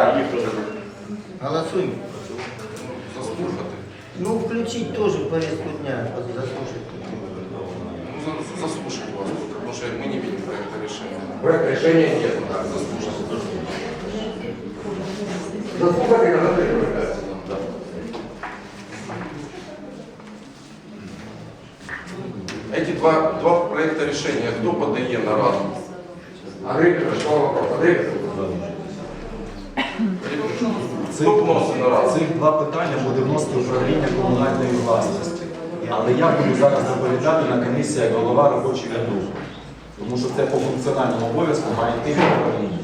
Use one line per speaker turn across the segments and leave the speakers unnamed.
Так.
Голосуємо.
Заслухати.
Ну, включіть теж в повестку дня, заслушайте.
Ну, за- заслушать вас, потому что мы не видим проекта решения.
Проект решения нет.
Так, заслушать.
Заслухати і надати рекомендації.
Да. Эти два, два проекта решения, кто подає на раду?
Андрій Петрович, вам вопрос. Андрій Петрович.
Цих два питання буде вносити управління комунальної власності. Але я буду зараз доповідати на комісії як голова робочої групи. Тому що це по функціональному обов'язку має йти від управління.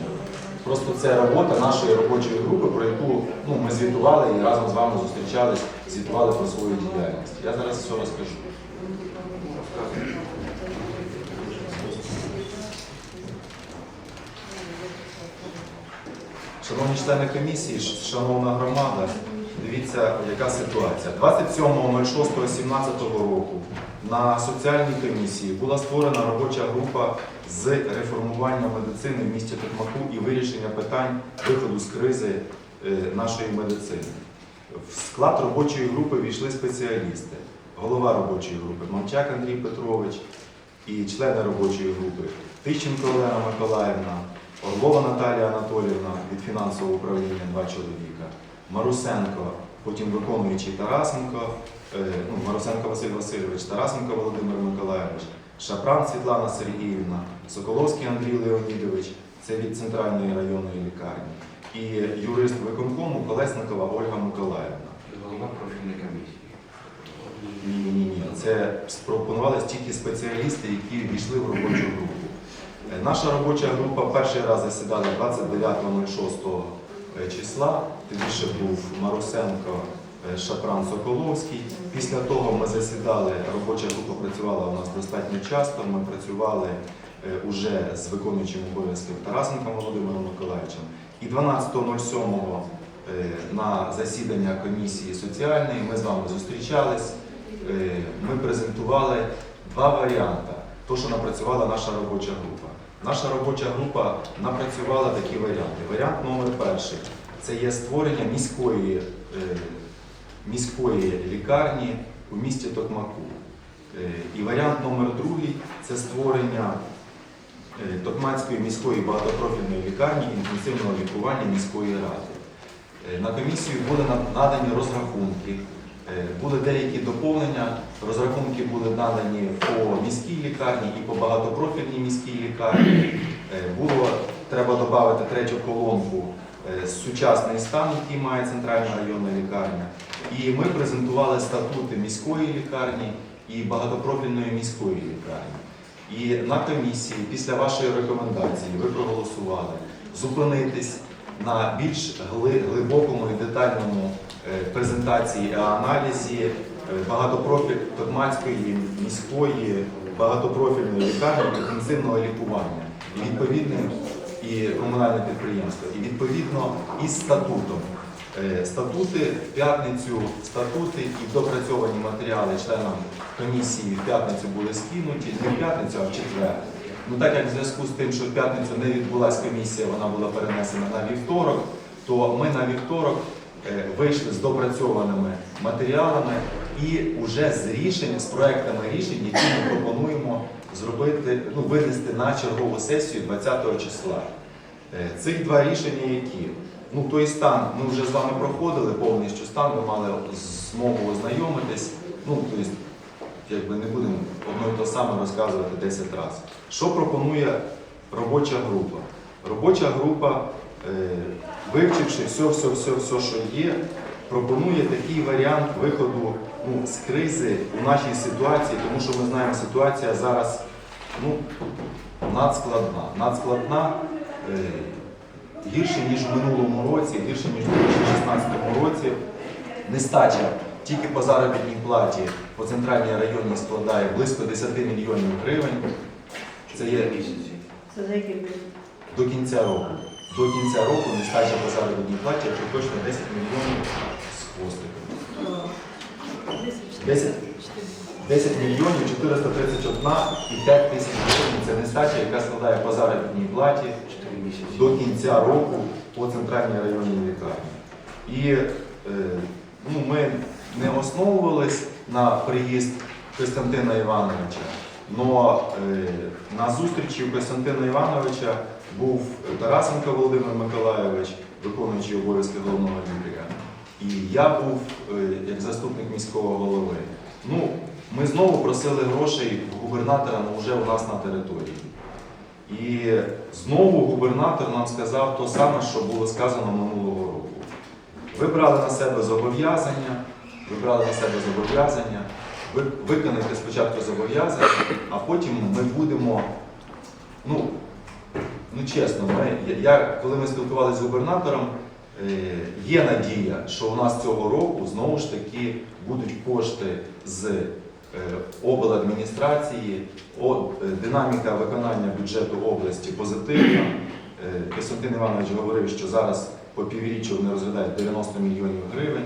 Просто це робота нашої робочої групи, про яку ну, ми звітували і разом з вами зустрічались, звітували про свою діяльність. Я зараз все розкажу. Шановні члени комісії, шановна громада, дивіться, яка ситуація. 27.06.17 року на соціальній комісії була створена робоча група з реформування медицини в місті Токмаку і вирішення питань виходу з кризи е, нашої медицини. В склад робочої групи війшли спеціалісти, голова робочої групи Мовчак Андрій Петрович і члени робочої групи Тищенко Олена Миколаївна, Орлова Наталія Анатоліївна від фінансового управління два чоловіка, Марусенко, потім виконуючий Тарасенко, е, ну, Марусенко Василь Васильович, Тарасенко Володимир Миколаївич, Шапран Світлана Сергіївна, Соколовський Андрій Леонідович, це від центральної районної лікарні, і юрист виконкому Колесникова Ольга Миколаївна.
Голова профільної комісії.
Ні, ні, ні. Це пропонували тільки спеціалісти, які війшли в робочу групу. Наша робоча група перший раз засідала 29.06 числа. Тоді ще був Марусенко, е, Шапран Соколовський. Після того ми засідали, робоча група працювала у нас достатньо часто. Ми працювали е, уже з виконуючим обов'язків Тарасенком Володимиром Миколаївичем. І 12.07 е, на засідання комісії соціальної ми з вами зустрічались. Ми презентували два варіанти, то, що напрацювала наша робоча група. Наша робоча група напрацювала такі варіанти. Варіант номер перший це є створення міської, е, міської лікарні у місті Токмаку. Е, І варіант номер другий це створення е, Токмацької міської багатопрофільної лікарні інтенсивного лікування міської ради. На комісію були надані розрахунки, були деякі доповнення. Розрахунки були надані по міській лікарні і по багатопрофільній міській лікарні. Е, Було треба додати третю колонку е, сучасний стан, який має центральна районна лікарня. І ми презентували статути міської лікарні і багатопрофільної міської лікарні. І на комісії, після вашої рекомендації, ви проголосували зупинитись на більш глибокому і детальному е, презентації і аналізі е, багатопрофіль Токмацької міської багатопрофільної лікарні інтенсивного лікування. І відповідно і комунальне підприємство. І відповідно із статутом. Е, Статути в п'ятницю, статути і допрацьовані матеріали членам комісії в п'ятницю були скинуті, не в п'ятницю, а в четвер. Ну так як в зв'язку з тим, що в п'ятницю не відбулася комісія, вона була перенесена на вівторок, то ми на вівторок е, вийшли з допрацьованими матеріалами і вже з рішень, з проектами рішень, які ми пропонуємо зробити, ну, винести на чергову сесію 20 числа. Е, Цих два рішення які? Ну, той стан ми вже з вами проходили повністю стан, ви мали змогу ознайомитись. Ну, тобто, якби не будемо одно і те саме розказувати 10 разів. Що пропонує робоча група? Робоча група, е, вивчивши все, все, все, все, що є, пропонує такий варіант виходу ну, з кризи у нашій ситуації, тому що ми знаємо, ситуація зараз ну, надскладна. Надскладна е, гірше, ніж в минулому році, гірше, ніж в 2016 році. Нестача тільки по заробітній платі по центральній районній складає близько 10 мільйонів гривень. Це є до кінця року. До кінця року нестача по заробітній платі, якщо точно 10 мільйонів з хвостиком. 10, 10 мільйонів 431 і 5 тисяч гривень це нестача, яка складає по заробітній платі до кінця року по центральній районній лікарні. І е, ну, ми не основувались на приїзд Костянтина Івановича, але на зустрічі у Костянтина Івановича був Тарасенко Володимир Миколайович, виконуючий обов'язки головного лікаря. І я був е, як заступник міського голови. Ну, ми знову просили грошей губернатора ну, вже у нас на території. І знову губернатор нам сказав те саме, що було сказано минулого року. Ви брали на себе зобов'язання, ви брали на себе зобов'язання, ви виконайте спочатку зобов'язання, а потім ми будемо, ну, ну чесно, ми, я, коли ми спілкувалися з губернатором, е, є надія, що у нас цього року знову ж таки будуть кошти з е, обладміністрації, е, динаміка виконання бюджету області позитивна. Костянтин Іванович говорив, що зараз по півріччю вони розглядають 90 мільйонів гривень,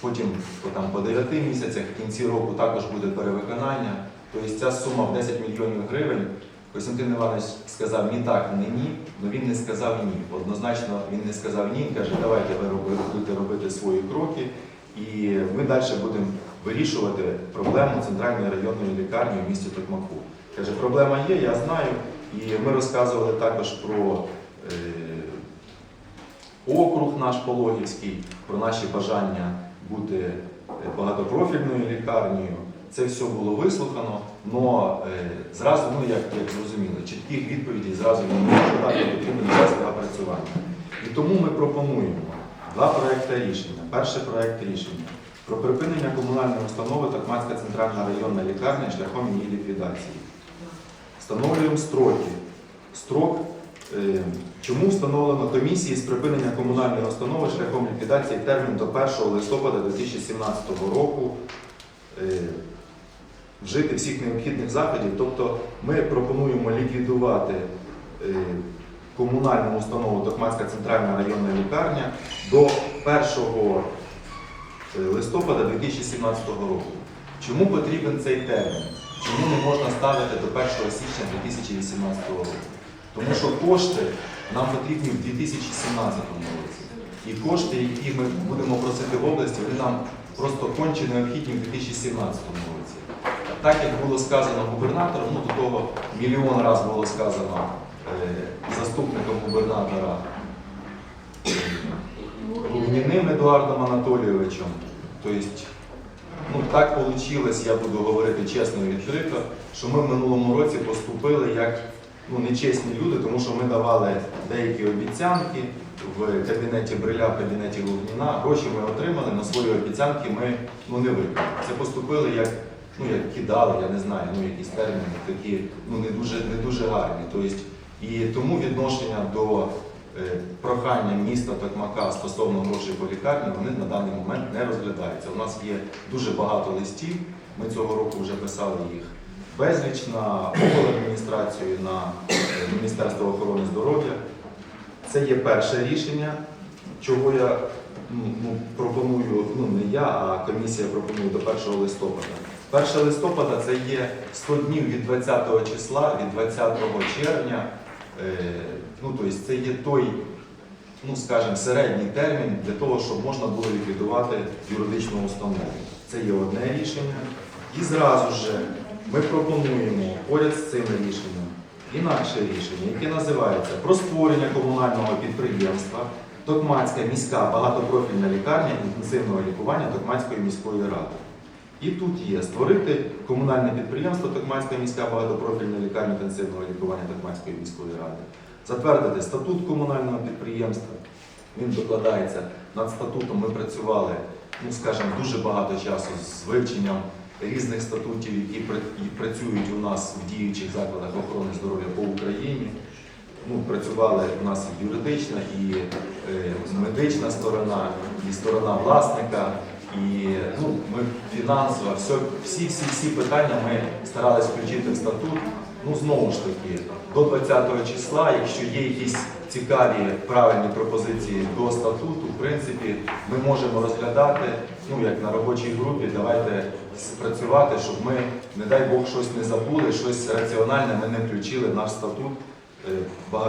потім по, там, по 9 місяцях, в кінці року також буде перевиконання. Тобто ця сума в 10 мільйонів гривень. Костянтин Іванович сказав ні так, ні ні, але він не сказав ні. Однозначно він не сказав ні, каже, давайте ви будете робити свої кроки, і ми далі будемо вирішувати проблему центральної районної лікарні в місті Токмаку. Каже, проблема є, я знаю. І ми розказували також про е, округ наш Пологівський, про наші бажання бути багатопрофільною лікарнею. Це все було вислухано, але зразу, ну як, як зрозуміли, чітких відповідей зразу не можу дати, потрібен час опрацювання. І тому ми пропонуємо два проекти рішення. Перший проект рішення про припинення комунальної установи Токмацька центральна районна лікарня шляхом її ліквідації. Встановлюємо строки. Строк, е, чому встановлено комісії з припинення комунальної установи шляхом ліквідації термін до 1 листопада 2017 року е, вжити всіх необхідних заходів. Тобто ми пропонуємо ліквідувати е, комунальну установу Токмацька центральна районна лікарня до 1 листопада 2017 року. Чому потрібен цей термін? Чому не можна ставити до 1 січня 2018 року? Тому що кошти нам потрібні в 2017 році. І кошти, які ми будемо просити в області, вони нам просто конче необхідні в 2017 році. Так як було сказано губернатором, ну до того мільйон разів було сказано е, заступником губернатора е, Лугніним Едуардом Анатолійовичем. Тобто, ну так вийшло, я буду говорити чесно і відкрито, що ми в минулому році поступили як ну, нечесні люди, тому що ми давали деякі обіцянки в кабінеті Бриля, в кабінеті Лугніна. Гроші ми отримали, на свої обіцянки ми ну, не виконали. Це поступили як, ну, як кидали, я не знаю, ну, якісь терміни такі ну, не, дуже, не дуже гарні. Тобто, і тому відношення до е, прохання міста Токмака стосовно грошей по лікарні, вони на даний момент не розглядаються. У нас є дуже багато листів, ми цього року вже писали їх безліч на обладміністрацію, на е, Міністерство охорони здоров'я. Це є перше рішення, чого я ну, пропоную, ну не я, а комісія пропонує до 1 листопада. 1 листопада це є 100 днів від 20 числа, від 20 червня. Е, ну, тобто це є той, ну скажімо, середній термін для того, щоб можна було ліквідувати юридичну установу. Це є одне рішення. І зразу ж ми пропонуємо поряд з цим рішенням інакше рішення, яке називається про створення комунального підприємства Токмацька міська багатопрофільна лікарня інтенсивного лікування Токмацької міської ради. І тут є створити комунальне підприємство Токмацька міська багатопрофільна лікарня інтенсивного лікування Токмацької міської ради, затвердити статут комунального підприємства. Він докладається над статутом. Ми працювали, ну скажімо, дуже багато часу з вивченням різних статутів, які працюють у нас в діючих закладах охорони здоров'я по Україні. Ну, працювали у нас і юридична, і е, медична сторона, і сторона власника, і ну, ми фінансова, все, всі, всі, всі питання ми старались включити в статут. Ну, знову ж таки, до 20 числа, якщо є якісь цікаві правильні пропозиції до статуту, в принципі, ми можемо розглядати, ну як на робочій групі, давайте спрацювати, щоб ми, не дай Бог, щось не забули, щось раціональне ми не включили в наш статут. Е,